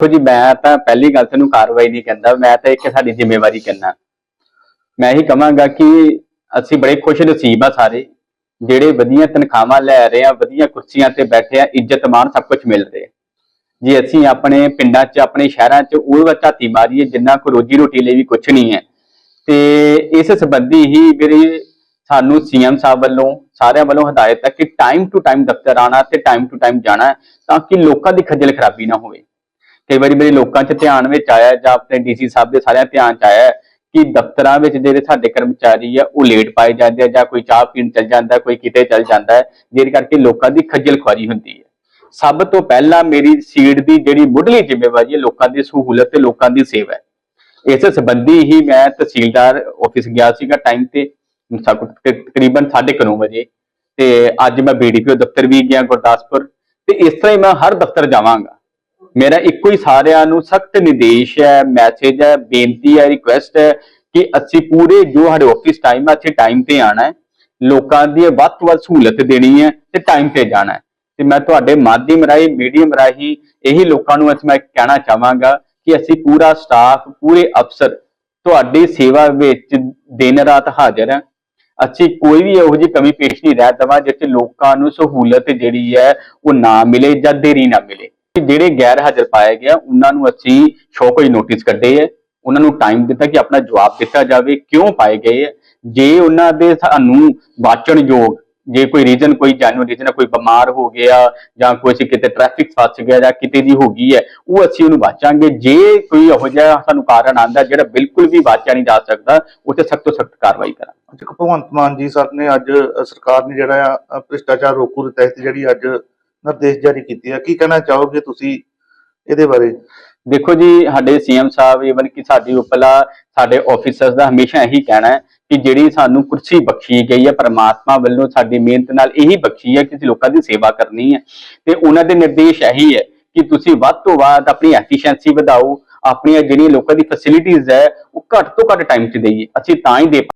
ਦੇਖੋ ਜੀ, ਮੈਂ ਤਾਂ ਪਹਿਲੀ ਗੱਲ ਤੈਨੂੰ ਕਾਰਵਾਈ ਨਹੀਂ ਕਹਿੰਦਾ, ਮੈਂ ਤਾਂ ਇੱਕ ਸਾਡੀ ਜ਼ਿੰਮੇਵਾਰੀ ਕਹਿੰਦਾ। ਮੈਂ ਹੀ ਕਹਾਂਗਾ ਕਿ ਅਸੀਂ ਬੜੇ ਖੁਸ਼ ਨਸੀਬ ਆ ਸਾਰੇ, ਜਿਹੜੇ ਵਧੀਆ ਤਨਖਾਹਾਂ ਲੈ ਰਹੇ ਆ, ਵਧੀਆ ਕੁਰਸੀਆਂ ਤੇ ਬੈਠੇ ਆ, ਇੱਜ਼ਤ ਮਾਣ ਸਭ ਕੁਝ ਮਿਲ ਰਿਹਾ। ਜੇ ਅਸੀਂ ਆਪਣੇ ਪਿੰਡਾਂ 'ਚ, ਆਪਣੇ ਸ਼ਹਿਰਾਂ 'ਚ ਉਹ ਝਾਤੀ ਮਾਰੀਏ, ਜਿੰਨਾ ਕੋ ਰੋਜੀ ਰੋਟੀ ਲਈ ਵੀ ਕੁਝ ਨਹੀਂ ਹੈ, ਤੇ ਇਸ ਸੰਬੰਧੀ ਹੀ ਮੇਰੇ ਸਾਨੂੰ ਸੀਐਮ ਸਾਹਿਬ ਵੱਲੋਂ, ਸਾਰਿਆਂ ਵੱਲੋਂ ਹਦਾਇਤ ਹੈ ਕਿ ਟਾਈਮ ਟੂ ਟਾਈਮ ਦਫ਼ਤਰ ਆਣਾ ਤੇ ਟਾਈਮ ਟੂ ਟਾਈਮ ਜਾਣਾ, ਤਾਂ ਕਿ ਲੋਕਾਂ ਦੀ ਖੱਜਲ ਖਰਾਬੀ ਨਾ ਹੋਵੇ। ਕਈ ਵਾਰੀ ਮੇਰੇ ਲੋਕਾਂ 'ਚ ਧਿਆਨ ਵਿੱਚ ਆਇਆ ਜਾਂ ਆਪਣੇ ਡੀਸੀ ਸਾਹਿਬ ਦੇ ਸਾਰਿਆਂ ਧਿਆਨ 'ਚ ਆਇਆ ਕਿ ਦਫ਼ਤਰਾਂ ਵਿੱਚ ਜਿਹੜੇ ਸਾਡੇ ਕਰਮਚਾਰੀ ਆ, ਉਹ ਲੇਟ ਪਾਏ ਜਾਂਦੇ ਆ ਜਾਂ ਕੋਈ ਚਾਹ ਪੀਣ ਚੱਲ ਜਾਂਦਾ, ਕੋਈ ਕਿਤੇ ਚੱਲ ਜਾਂਦਾ ਹੈ, ਜਿਹਦੇ ਕਰਕੇ ਲੋਕਾਂ ਦੀ ਖੱਜਲ ਖੁਆਰੀ ਹੁੰਦੀ ਹੈ। ਸਭ ਤੋਂ ਪਹਿਲਾਂ ਮੇਰੀ ਸੀਟ ਦੀ ਜਿਹੜੀ ਮੁੱਢਲੀ ਜ਼ਿੰਮੇਵਾਰੀ ਹੈ, ਲੋਕਾਂ ਦੀ ਸਹੂਲਤ ਤੇ ਲੋਕਾਂ ਦੀ ਸੇਵਾ ਹੈ। ਇਸ ਸੰਬੰਧੀ ਹੀ ਮੈਂ ਤਹਿਸੀਲਦਾਰ ਆਫਿਸ ਗਿਆ ਸੀਗਾ ਟਾਈਮ ਤੇ ਸਾ- ਤਕਰੀਬਨ 9:30 ਵਜੇ। ਤੇ ਅੱਜ ਮੈਂ ਬੀਡੀਪੀਓ ਦਫ਼ਤਰ ਵੀ ਗਿਆ ਗੁਰਦਾਸਪੁਰ, ਤੇ ਇਸ ਤਰ੍ਹਾਂ ਹੀ ਮੈਂ ਹਰ ਦਫ਼ਤਰ ਜਾਵਾਂਗਾ। ਮੇਰਾ ਇੱਕੋ ਹੀ ਸਾਰਿਆਂ ਨੂੰ ਸਖਤ ਨਿਰਦੇਸ਼ ਹੈ ਮੈਸੇਜ ਹੈ, ਬੇਨਤੀ ਹੈ ਰਿਕੁਐਸਟ ਹੈ ਕਿ ਅਸੀਂ ਪੂਰੇ ਜੋ ਸਾਡੇ ਆਫਿਸ ਟਾਈਮ ਹੈ, ਅਸੀਂ ਟਾਈਮ ਤੇ ਆਣਾ ਹੈ। ਲੋਕਾਂ ਦੀ ਵੱਧ ਤੋਂ ਵੱਧ ਸਹੂਲਤ ਦੇਣੀ ਹੈ ਤੇ ਟਾਈਮ ਤੇ ਜਾਣਾ ਹੈ। ਤੇ ਮੈਂ ਤੁਹਾਡੇ ਮਾਧਿਅਮ ਰਾਹੀਂ ਮੀਡੀਅਮ ਰਾਹੀਂ ਇਹੀ ਲੋਕਾਂ ਨੂੰ ਅੱਜ ਮੈਂ ਕਹਿਣਾ ਚਾਹਾਂਗਾ ਕਿ ਅਸੀਂ ਪੂਰਾ ਸਟਾਫ ਪੂਰੇ ਅਫਸਰ ਤੁਹਾਡੀ ਸੇਵਾ ਵਿੱਚ ਦਿਨ ਰਾਤ ਹਾਜ਼ਰ ਹਾਂ। ਅਸੀਂ ਕੋਈ ਵੀ ਇਹੋ ਜਿਹੀ ਕਮੀ ਪੇਸ਼ ਨਹੀਂ ਰਹਿ ਦਵਾਂ ਜਿਸ 'ਚ ਲੋਕਾਂ ਨੂੰ ਸਹੂਲਤ ਜਿਹੜੀ ਹੈ ਉਹ ਨਾ ਮਿਲੇ ਜਾਂ ਦੇਰੀ ਨਾ ਮਿਲੇ। ਜਿਹੜੇ ਗੈਰ ਹਾਜ਼ਰ ਪਾਏ ਗਿਆ ਉਹਨਾਂ ਨੂੰ ਅਸੀਂ ਸ਼ੋਕਜ ਨੋਟਿਸ ਕੱਢੇ ਹੈ ਉਹਨਾਂ ਨੂੰ ਟਾਈਮ ਦਿੱਤਾ ਕਿ ਆਪਣਾ ਜਵਾਬ ਦਿੱਤਾ ਜਾਵੇ, ਕਿਉਂ ਪਾਏ ਗਏ ਹੈ ਜੇ ਉਹਨਾਂ ਦੇ ਸਾਨੂੰ ਵਾਚਣਯੋਗ ਜੇ ਕੋਈ ਰੀਜ਼ਨ ਕੋਈ ਜਾਨੂ ਰੀਜ਼ਨ ਕੋਈ ਬਿਮਾਰ ਹੋ ਗਿਆ, ਜਾਂ ਕੋਈ ਅਸੀਂ ਕਿਤੇ ਟ੍ਰੈਫਿਕ ਫਸ ਗਿਆ, ਜਾਂ ਕਿਤੇ ਦੀ ਹੋ ਗਈ ਹੈ, ਉਹ ਅਸੀਂ ਉਹਨੂੰ ਵਾਚਾਂਗੇ। ਜੇ ਕੋਈ ਇਹੋ ਜਿਹਾ ਸਾਨੂੰ ਕਾਰਨ ਆਂਦਾ ਜਿਹੜਾ ਬਿਲਕੁਲ ਵੀ ਵਾਚਿਆ ਨਹੀਂ ਜਾ ਸਕਦਾ, ਉੱਥੇ ਸਖਤ ਤੋਂ ਸਖਤ ਕਾਰਵਾਈ ਕਰਾਂਗੇ। ਭਗਵੰਤ ਮਾਨ ਜੀ ਸਰ ਨੇ ਅੱਜ ਸਰਕਾਰ ਨੇ ਜਿਹੜਾ ਭ੍ਰਿਸ਼ਟਾਚਾਰ ਰੋਕੂ ਦੇ ਤਹਿਤ ਜਿਹੜੀ ਅੱਜ ਨਿਰਦੇਸ਼ ਜਾਰੀ ਕੀਤੇ ਆ। ਕੀ ਕਹਿਣਾ ਚਾਹੋਗੇ ਤੁਸੀਂ ਇਹਦੇ ਬਾਰੇ? ਦੇਖੋ ਜੀ, ਸਾਡੇ ਸੀਐਮ ਸਾਹਿਬ ਇਵਨ ਕਿ ਸਾਡੀ ਉਪਲਾ, ਸਾਡੇ ਆਫੀਸਰਸ ਦਾ ਹਮੇਸ਼ਾ ਇਹੀ ਕਹਿਣਾ ਹੈ ਕਿ ਜਿਹੜੀ ਸਾਨੂੰ ਕੁਰਸੀ ਬਖਸ਼ੀ ਗਈ ਹੈ, ਪ੍ਰਮਾਤਮਾ ਵੱਲੋਂ ਸਾਡੀ ਮਿਹਨਤ ਨਾਲ ਇਹੀ ਬਖਸ਼ੀ ਹੈ ਕਿ ਅਸੀਂ ਲੋਕਾਂ ਦੀ ਸੇਵਾ ਕਰਨੀ ਹੈ। ਤੇ ਉਹਨਾਂ ਦੇ ਨਿਰਦੇਸ਼ ਇਹੀ ਹੈ ਕਿ ਤੁਸੀਂ ਵੱਧ ਤੋਂ ਵੱਧ ਆਪਣੀ ਐਫੀਸ਼ੀਐਂਸੀ ਵਧਾਓ, ਆਪਣੀਆਂ ਜਿਹੜੀਆਂ ਲੋਕਾਂ ਦੀ ਫੈਸਿਲਿਟੀਆਂ ਹੈ, ਉਹ ਘੱਟ ਤੋਂ ਘੱਟ ਟਾਈਮ 'ਚ ਦੇਈਏ। ਅਸੀਂ ਤਾਂ ਹੀ ਦੇ